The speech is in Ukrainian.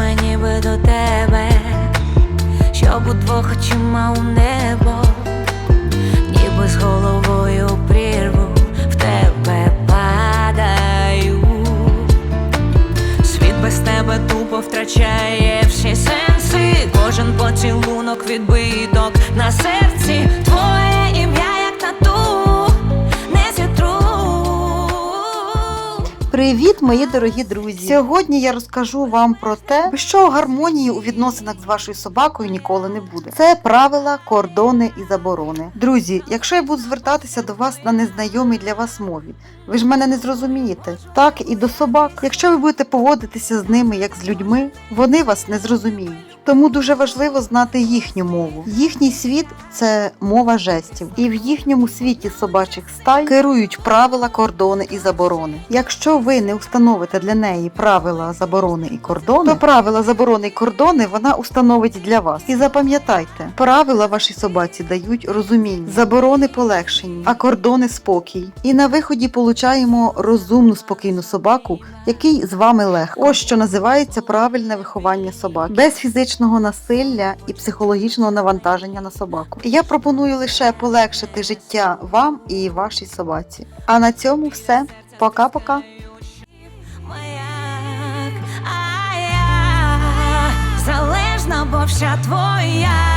очима, ніби до тебе, щоб удвох очима у небо, ніби з головою прірву в тебе падаю. Світ без тебе тупо втрачає всі сенси. Кожен поцілунок відбиток на серці. Твоє Привіт, мої дорогі друзі! Сьогодні я розкажу вам про те, чого гармонії у відносинах з вашою собакою ніколи не буде. Це правила, кордони і заборони. Друзі, якщо я буду звертатися до вас на незнайомій для вас мові, ви ж мене не зрозумієте. Так і до собак. Якщо ви будете поводитися з ними як з людьми, вони вас не зрозуміють. Тому дуже важливо знати їхню мову. Їхній світ це мова жестів, і в їхньому світі собачих стай керують правила, кордони і заборони. Якщо ви не установите для неї правила, заборони і кордони, то правила, заборони і кордони вона установить для вас. І запам'ятайте, правила вашій собаці дають розуміння, заборони полегшені, а кордони спокій. І на виході получаємо розумну спокійну собаку, який з вами легко. Ось що називається правильне виховання собаки без фізичного насилля і психологічного навантаження на собаку. Я пропоную лише полегшити життя вам і вашій собаці. А на цьому все. Пока-пока. Залежна, бо вся твоя